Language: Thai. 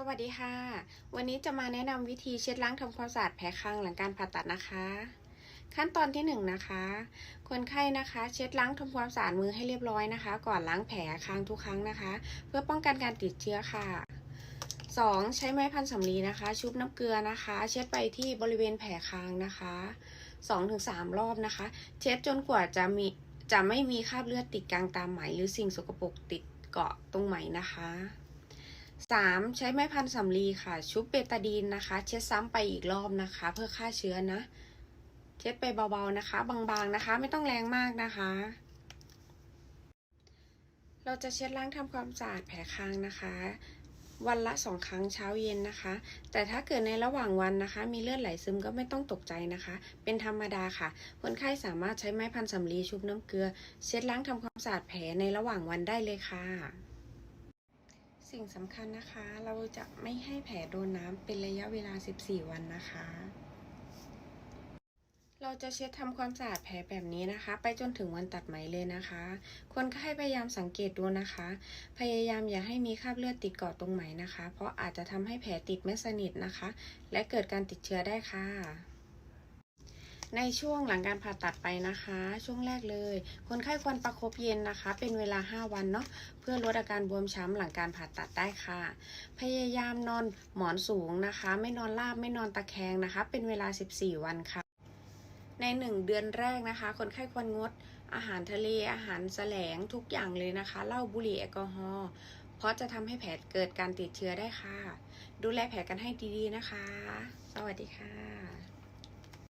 สวัสดีค่ะ วันนี้จะมาแนะนำวิธีเช็ดล้างทำความสะอาดแผลคางหลังการผ่าตัดนะคะ ขั้นตอนที่1นงนะคะ คนไข้นะคะ เช็ดล้างทำความสะอาดมือให้เรียบร้อยนะคะ ก่อนล้างแผลคางทุกครั้งนะคะ เพื่อป้องกันการติดเชื้อค่ะ 2. ใช้ไม้พันสำลีนะคะ ชุบน้ำเกลือนะคะ เช็ดไปที่บริเวณแผลคางนะคะ 2-3 รอบนะคะ เช็ดจนกว่าจะมีจะไม่มีคราบเลือดติดกลางตามไหม หรือสิ่งสกปรกติดเกาะตรงไหมนะคะ 3. ใช้ไม้พันสำลีค่ะ ชุบเบตาดีนนะคะ เช็ดซ้ำไปอีกรอบนะคะ เพื่อฆ่าเชื้อนะ เช็ดไปเบาๆนะคะ บางๆนะคะ ไม่ต้องแรงมากนะคะ เราจะเช็ดล้างทำความสะอาดแผลคางนะคะ วันละสองครั้งเช้าเย็นนะคะ แต่ถ้าเกิดในระหว่างวันนะคะ มีเลือดไหลซึมก็ไม่ต้องตกใจนะคะ เป็นธรรมดาค่ะ คนไข้สามารถใช้ไม้พันสำลีชุบน้ำเกลือ เช็ดล้างทำความสะอาดแผลในระหว่างวันได้เลยค่ะ สิ่งสำคัญนะคะ เราจะไม่ให้แผลโดนน้ำเป็นระยะเวลา 14 วันนะคะ เราจะเช็ดทำความสะอาดแผลแบบนี้นะคะ ไปจนถึงวันตัดไหมเลยนะคะ คนไข้พยายามสังเกตดูนะคะ พยายามอย่าให้มีคราบเลือดติดเกาะตรงไหมนะคะ เพราะอาจจะทำให้แผลติดไม่สนิทนะคะ และเกิดการติดเชื้อได้ค่ะ ในช่วงหลังการผ่าตัดไปนะคะ ช่วงแรกเลย คนไข้ควรประคบเย็นนะคะ เป็นเวลา 5 วันเนาะเพื่อลดอาการบวมช้ำหลังการผ่าตัดได้ค่ะ พยายามนอนหมอนสูงนะคะ ไม่นอนราบไม่นอนตะแคงนะคะ เป็นเวลา 14 วันค่ะ ใน 1 เดือนแรกนะคะ คนไข้ควรงดอาหารทะเลอาหารแสลงทุกอย่างเลยนะคะเหล้าบุหรี่แอลกอฮอล์เพราะจะทำให้แผลเกิดการติดเชื้อได้ค่ะ ดูแลแผลกันให้ดีๆนะคะ สวัสดีค่ะ